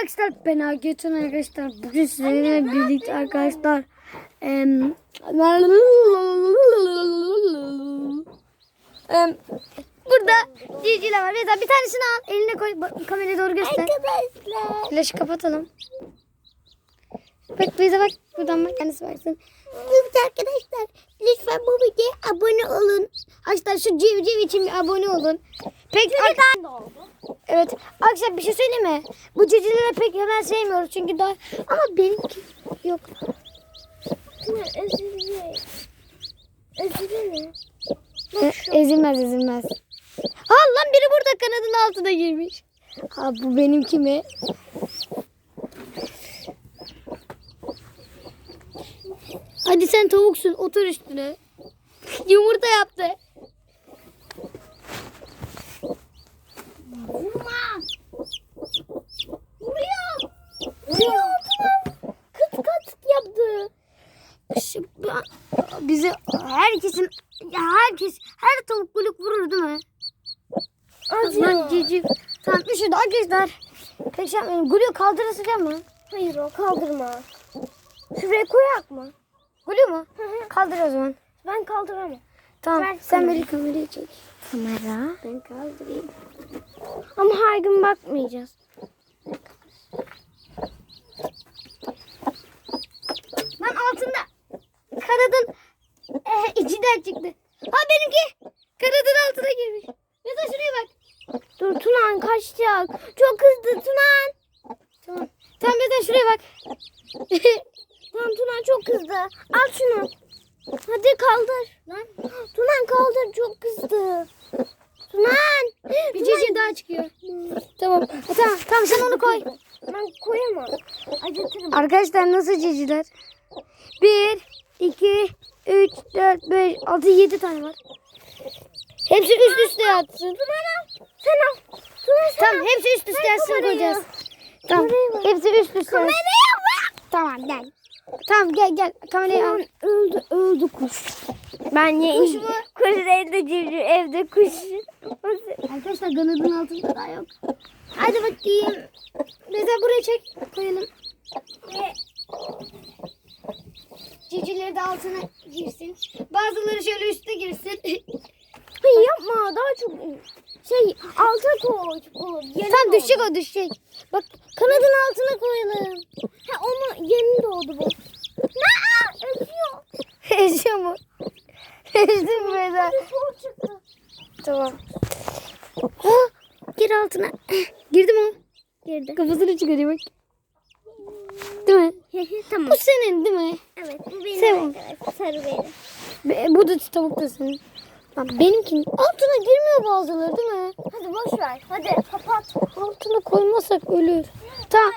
arkadaşlar ben Agütün arkadaşlar. Bugün sizinle birlikte arkadaşlar. em, em, burada civcivler var. Mesela bir tanesini al. Eline koy. Bak, kameraya doğru göster. Arkadaşlar. Flaşı kapatalım. Bak bize bak. Buradan bak kendisi baksın. Evet arkadaşlar. Lütfen bu videoya abone olun. Arkadaşlar şu civciv için bir abone olun. Pek ar- Evet. Arkadaşlar bir şey söyleyeyim mi? Bu civcivleri pek hemen sevmiyoruz çünkü daha ama benimki yok. Özür dilerim. Özür dilerim. E- ezilmez ezilmez. Ha lan biri burada kanadın altına girmiş. Ha bu benimki mi? Hadi sen tavuksun otur üstüne. Yumurta yaptı. Vurma. Vuruyor. Vuruyor. Kıt kıt yaptı. Şu- Bizi herkesin herkes her tavuk gülük vurur değil mi? Lan cici. Tamam üşüdü arkadaşlar. Pek şey yapmayın. Gülüyor kaldırırsın mı? Hayır o kaldırma. Şuraya koyak mı? Gülüyor mu? Kaldır o zaman. Ben kaldıramam. Tamam Ver sen beni kamerayı çek. Kamera. Ben kaldırayım. Ama her gün bakmayacağız. Lan altında kanadın e, içinden çıktı. Ha benimki kanadın altına girmiş. Mesela şuraya bak. Dur Tunan kaçacak. Çok hızlı Tunan. Tamam. Tamam mesela şuraya bak. Tamam Tunan çok hızlı. Al şunu. Hadi kaldır. Lan Tunan kaldır çok hızlı. Tunan. bir cici daha çıkıyor. Tamam. Ha, tamam tamam sen onu koy. Ben koyamam. Acıtırım. Arkadaşlar nasıl ciciler? 1, 2, 3, 4, 5, 6, 7 tane var. Hepsi üst üste yatsın. Tunan al. Sen al. Tunan sen Tamam al. hepsi üst üste yatsın kamerayı. koyacağız. Tamam Kamerayı hepsi üst üste bırak. Tamam gel. Tamam gel gel kamerayı al. Öldü öldü kuş. Ben ye Kuş mu? Kuş evde civciv evde kuş. Arkadaşlar kanadın altında daha yok. Hadi bakayım. Mesela buraya çek koyalım. Ve cicileri de altına girsin. Bazıları şöyle üstte girsin. Hayır yapma daha çok şey alta koy. O, Tam düşecek o düşecek. Bak kanadın altına koyalım. Ha, onu yeni doğdu bu. Ne? Öpüyor. Eziyor mu? Ezdi mi? Soğuk çıktı. Tamam. Ha, gir altına. Girdi mi o? Girdi. Kafasını çıkarıyor bak. Değil mi? tamam. Bu senin değil mi? Evet bu benim arkadaşlar. Sarı benim. Be- Bu da tavuk da senin. Lan benimki altına girmiyor bazıları değil mi? Hadi boş ver. Hadi kapat. Altına koymazsak ölür. Tamam.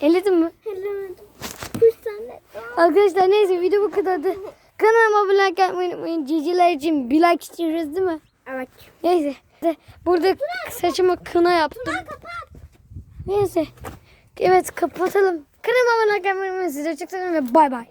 Elledin mi? Kuş sende. Arkadaşlar neyse video bu kadardı. Kanalıma abone like yapmayı unutmayın. Ciciler için bir like istiyoruz değil mi? Evet. Neyse. Burada saçıma kına yaptım. Kapat. Neyse. Evet kapatalım. Kanalıma abone like yapmayı unutmayın. Size çok seviyorum ve bay bay.